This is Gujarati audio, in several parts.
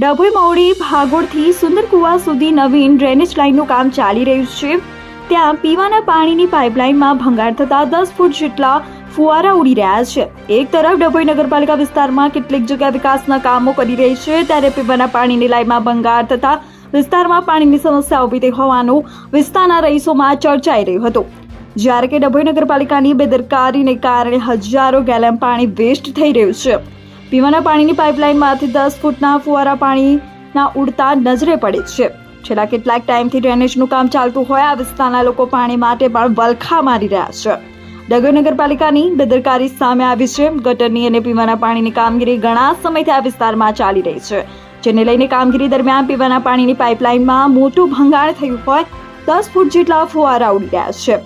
ડભોઈ ભાગોળથી સુંદરકુવા સુધી નવીન ડ્રેનેજ લાઇનનું કામ ચાલી રહ્યું છે. ત્યાં પીવાના પાણીની પાઇપલાઇનમાં ભંગાર થતા દસ ફૂટ જેટલા ફુવારા ઉડી રહ્યા છે. એક તરફ ડભોઈ નગરપાલિકા વિસ્તારમાં કેટલીક જગ્યા વિકાસના કામો કરી રહી છે, ત્યારે પીવાના પાણીની લાઇનમાં ભંગાર થતા વિસ્તારમાં પાણીની સમસ્યા ઊભી થઈ હોવાનું વિસ્તારના રહીશોમાં ચર્ચાઈ રહ્યું હતું. જ્યારે કે ડભોઈ નગરપાલિકાની બેદરકારીને કારણે હજારો ગેલન પાણી વેસ્ટ થઈ રહ્યું છે. પીવાના પાણીની પાઇપલાઇનમાંથી દસ ફૂટના ફુવારા પાણીના ઉડતા નજરે પડે છે. છેલ્લા કેટલાક ટાઈમથી ડ્રેનેજનું કામ ચાલતું હોય આ વિસ્તારના લોકો પાણી માટે પણ વલખા મારી રહ્યા છે. ડગર નગરપાલિકાની બેદરકારી સામે આવી છે. ગટરની અને પીવાના પાણીની કામગીરી ઘણા સમયથી આ વિસ્તારમાં ચાલી રહી છે. જેને લઈને કામગીરી દરમિયાન પીવાના પાણીની પાઇપલાઇનમાં મોટું ભંગાણ થયું હોય દસ ફૂટ જેટલા ફુવારા ઉડી રહ્યા છે.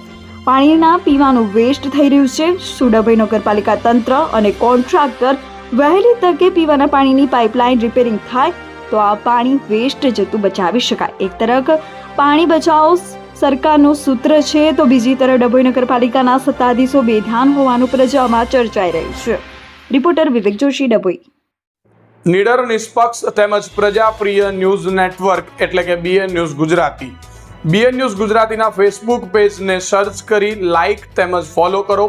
પાણીના પીવાનું વેસ્ટ થઈ રહ્યું છે. સુડભઈ નગરપાલિકા તંત્ર અને કોન્ટ્રાક્ટર વહેલી તકે પીવાના પાણીની પાઇપલાઇન રિપેરિંગ થાય તો આ પાણી વેસ્ટ જતું બચાવી શકાય. એક તરફ પાણી બચાવો સરકારનું સૂત્ર છે તો બીજી તરફ ડભોઈ નગરપાલિકાના સત્તાધીશો બેધ્યાન હોવાનું પ્રજામાં ચર્ચાઈ રહ્યું છે. રિપોર્ટર વિવેક જોશી, ડભોઈ. નિડર, નિષ્પક્ષ તેમજ પ્રજાપ્રિય ન્યૂઝ નેટવર્ક એટલે કે BN news Gujarati. BN news ગુજરાતીના ફેસબુક પેજને સર્ચ કરી લાઇક તેમજ ફોલો કરો.